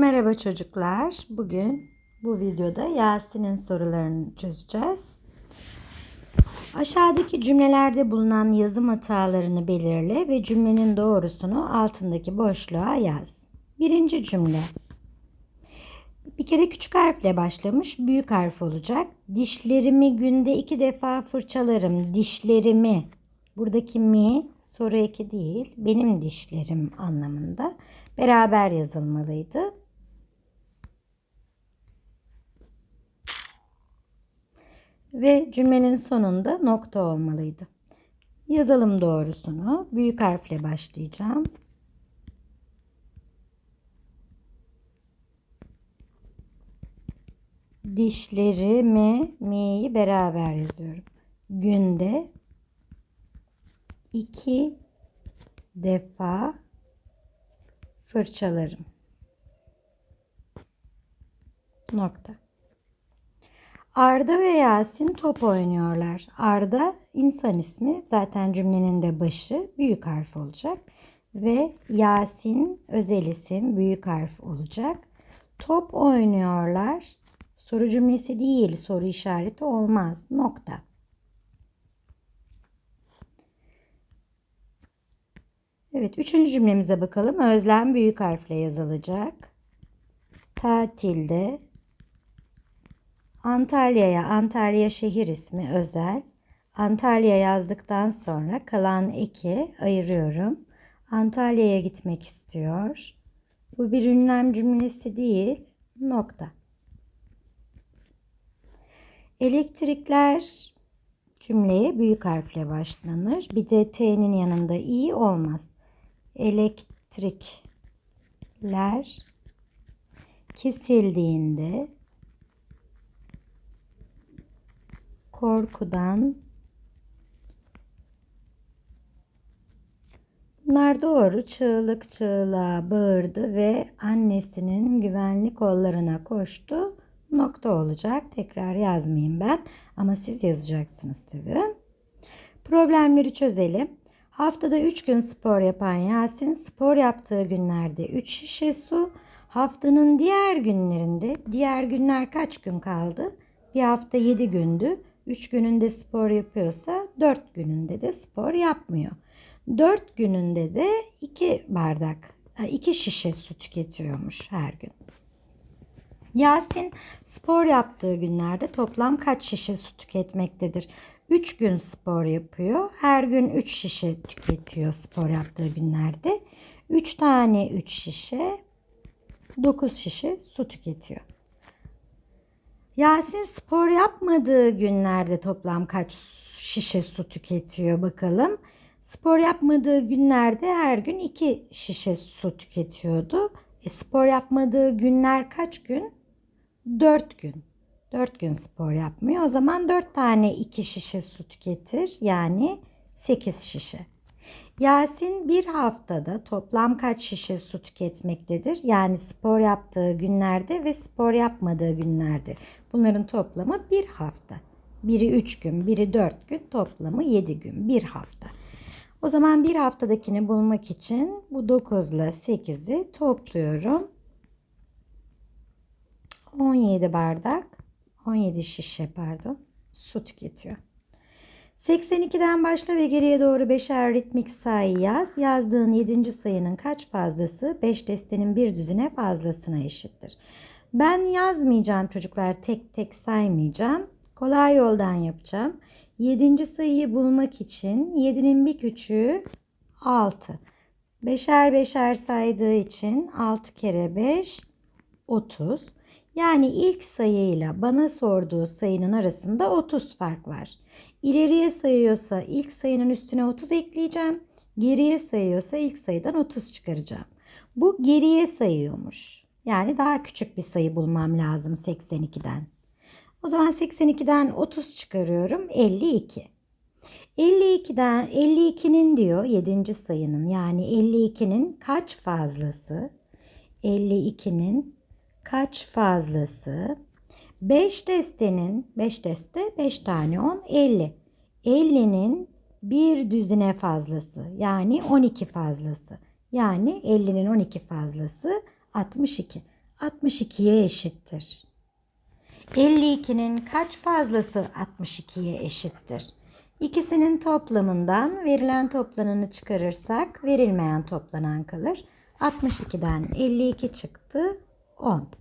Merhaba çocuklar. Bugün bu videoda Yasin'in sorularını çözeceğiz. Aşağıdaki cümlelerde bulunan yazım hatalarını belirle ve cümlenin doğrusunu altındaki boşluğa yaz. Birinci cümle. Bir kere küçük harfle başlamış, büyük harf olacak. Dişlerimi günde iki defa fırçalarım. Dişlerimi. Buradaki mi soru eki değil, benim dişlerim anlamında beraber yazılmalıydı. Ve cümlenin sonunda nokta olmalıydı. Yazalım doğrusunu. Büyük harfle başlayacağım. Dişlerimi, mi'yi beraber yazıyorum. Günde iki defa fırçalarım. Nokta. Arda ve Yasin top oynuyorlar. Arda insan ismi. Zaten cümlenin de başı büyük harf olacak. Ve Yasin özel isim büyük harf olacak. Top oynuyorlar. Soru cümlesi değil, soru işareti olmaz. Nokta. Evet, üçüncü cümlemize bakalım. Özlem büyük harfle yazılacak. Tatilde Antalya'ya, Antalya şehir ismi özel. Antalya yazdıktan sonra kalan eki ayırıyorum. Antalya'ya gitmek istiyor. Bu bir ünlem cümlesi değil. Nokta. Elektrikler cümleye büyük harfle başlanır. Bir de T'nin yanında i olmaz. Elektrikler kesildiğinde korkudan Bunlar doğru çığlık çığlığa bağırdı ve annesinin güvenlik kollarına koştu. Nokta olacak. Tekrar yazmayayım ben ama siz yazacaksınız tabii. Problemleri çözelim. Haftada 3 gün spor yapan Yasin spor yaptığı günlerde 3 şişe su, haftanın diğer günlerinde diğer günler kaç gün kaldı? Bir hafta 7 gündü. 3 gününde spor yapıyorsa 4 gününde de spor yapmıyor. 4 gününde de 2 bardak, 2 şişe su tüketiyormuş her gün. Yasin spor yaptığı günlerde toplam kaç şişe su tüketmektedir? 3 gün spor yapıyor. Her gün 3 şişe tüketiyor spor yaptığı günlerde. 3 tane 3 şişe 9 şişe su tüketiyor. Yasin spor yapmadığı günlerde toplam kaç şişe su tüketiyor bakalım. Spor yapmadığı günlerde her gün 2 şişe su tüketiyordu. E, spor yapmadığı günler kaç gün? 4 gün. 4 gün spor yapmıyor. O zaman 4 tane 2 şişe su tüketir. Yani 8 şişe. Yasin bir haftada toplam kaç şişe su tüketmektedir? Yani spor yaptığı günlerde ve spor yapmadığı günlerde. Bunların toplamı bir hafta. Biri 3 gün, biri 4 gün, toplamı 7 gün, bir hafta. O zaman bir haftadakini bulmak için bu 9 ile 8'i topluyorum. 17 bardak, 17 şişe pardon su tüketiyor. 82'den başla ve geriye doğru beşer ritmik sayı yaz. Yazdığın 7. sayının kaç fazlası 5 destenin bir düzine fazlasına eşittir. Ben yazmayacağım çocuklar tek tek saymayacağım. Kolay yoldan yapacağım. 7. sayıyı bulmak için 7'nin bir küçüğü 6. Beşer beşer saydığı için 6 kere 5 30. Yani ilk sayıyla bana sorduğu sayının arasında 30 fark var. İleriye sayıyorsa ilk sayının üstüne 30 ekleyeceğim. Geriye sayıyorsa ilk sayıdan 30 çıkaracağım. Bu geriye sayıyormuş. Yani daha küçük bir sayı bulmam lazım 82'den. O zaman 82'den 30 çıkarıyorum 52. 52'den 52'nin diyor 7. sayının yani 52'nin kaç fazlası? 52'nin kaç fazlası? 5 destenin 5 deste 5 tane 10 50. 50'nin bir düzine fazlası yani 12 fazlası. Yani 50'nin 12 fazlası 62. 62'ye eşittir. 52'nin kaç fazlası 62'ye eşittir? İkisinin toplamından verilen toplananı çıkarırsak verilmeyen toplanan kalır. 62'den 52 çıktı 10.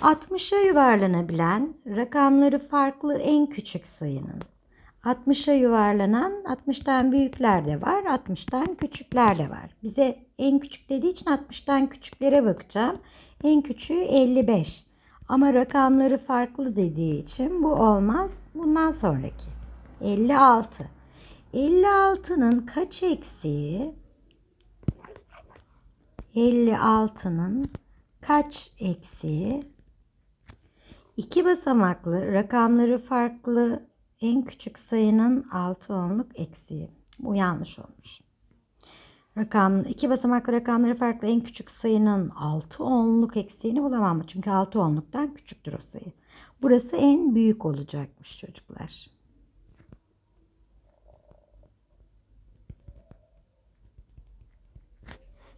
60'a yuvarlanabilen rakamları farklı en küçük sayının. 60'a yuvarlanan 60'tan büyükler de var, 60'tan küçükler de var. Bize en küçük dediği için 60'tan küçüklere bakacağım. En küçüğü 55. Ama rakamları farklı dediği için bu olmaz. Bundan sonraki 56. 56'nın kaç eksiği? 56'nın kaç eksiği? İki basamaklı rakamları farklı en küçük sayının 6 onluk eksiği. Bu yanlış olmuş. Rakam, iki basamaklı rakamları farklı en küçük sayının 6 onluk eksiğini bulamam? Çünkü 6 onluktan küçüktür o sayı. Burası en büyük olacakmış çocuklar.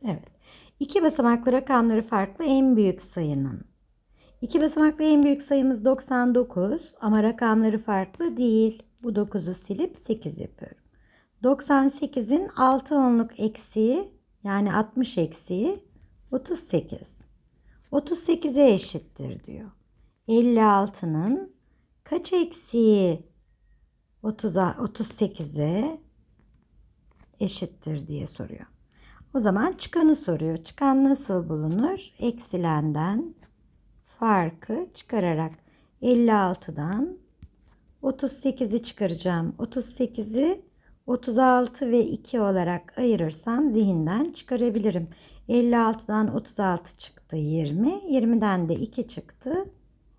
Evet. İki basamaklı rakamları farklı en büyük sayının. İki basamaklı en büyük sayımız 99 ama rakamları farklı değil. Bu 9'u silip 8 yapıyorum. 98'in 6 onluk eksiği yani 60 eksiği 38. 38'e eşittir diyor. 56'nın kaç eksiği 30'a 38'e eşittir diye soruyor. O zaman çıkanı soruyor. Çıkan nasıl bulunur? Eksilenden farkı çıkararak 56'dan 38'i çıkaracağım. 38'i 36 ve 2 olarak ayırırsam zihinden çıkarabilirim. 56'dan 36 çıktı 20. 20'den de 2 çıktı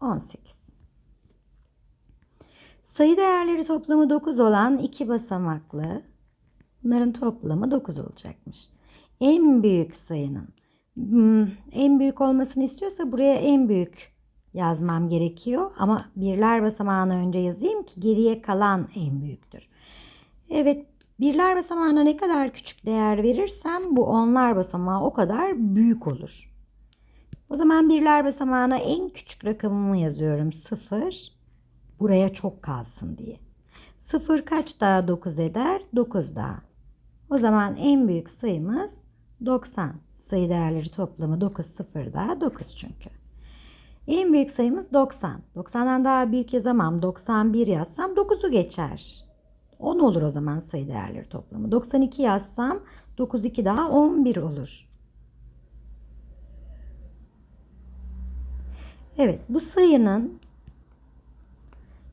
18. Sayı değerleri toplamı 9 olan iki basamaklı bunların toplamı 9 olacakmış. En büyük sayının en büyük olmasını istiyorsa buraya en büyük yazmam gerekiyor. Ama birler basamağını önce yazayım ki geriye kalan en büyüktür. Evet birler basamağına ne kadar küçük değer verirsem bu onlar basamağı o kadar büyük olur. O zaman birler basamağına en küçük rakamımı yazıyorum 0. Buraya çok kalsın diye. 0 kaç daha 9 eder? 9 daha. O zaman en büyük sayımız 90. Sayı değerleri toplamı 9 0 daha 9 çünkü. En büyük sayımız 90. 90'dan daha büyük yazamam. 91 yazsam 9'u geçer. 10 olur o zaman sayı değerleri toplamı. 92 yazsam 9 2 daha 11 olur. Evet bu sayının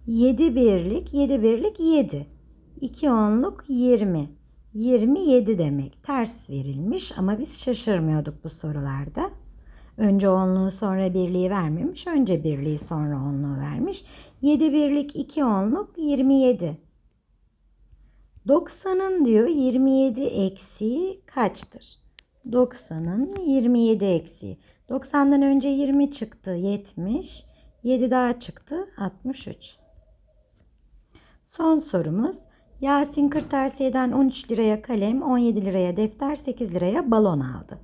7 birlik 7 birlik 7. 2 onluk 20. 27 demek. Ters verilmiş ama biz şaşırmıyorduk bu sorularda. Önce onluğu sonra birliği vermemiş. Önce birliği sonra onluğu vermiş. 7 birlik 2 onluk 27. 90'ın diyor 27 eksiği kaçtır? 90'ın 27 eksiği. 90'dan önce 20 çıktı 70. 7 daha çıktı 63. Son sorumuz. Yasin Kırtasiye'den 13 liraya kalem, 17 liraya defter, 8 liraya balon aldı.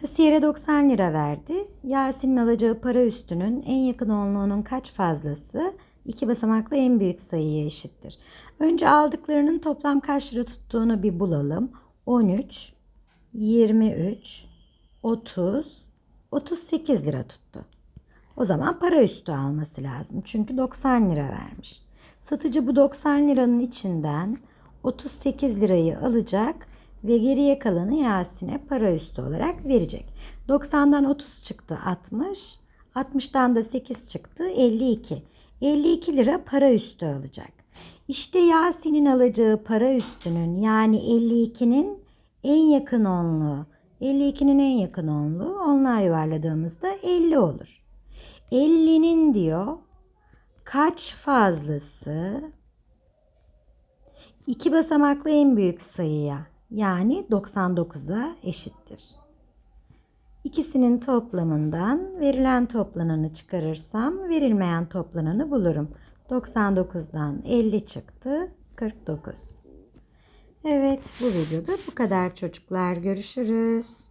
Kasiyere 90 lira verdi. Yasin'in alacağı para üstünün en yakın onluğunun kaç fazlası? İki basamaklı en büyük sayıya eşittir. Önce aldıklarının toplam kaç lira tuttuğunu bir bulalım. 13, 23, 30, 38 lira tuttu. O zaman para üstü alması lazım. Çünkü 90 lira vermiş. Satıcı bu 90 liranın içinden 38 lirayı alacak ve geriye kalanı Yasin'e para üstü olarak verecek. 90'dan 30 çıktı 60. 60'dan da 8 çıktı 52. 52 lira para üstü alacak. İşte Yasin'in alacağı para üstünün yani 52'nin en yakın onluğu. 52'nin en yakın onluğu onluğa yuvarladığımızda 50 olur. 50'nin diyor kaç fazlası iki basamaklı en büyük sayıya yani 99'a eşittir. İkisinin toplamından verilen toplananı çıkarırsam verilmeyen toplananı bulurum. 99'dan 50 çıktı 49. Evet bu videoda bu kadar çocuklar. Görüşürüz.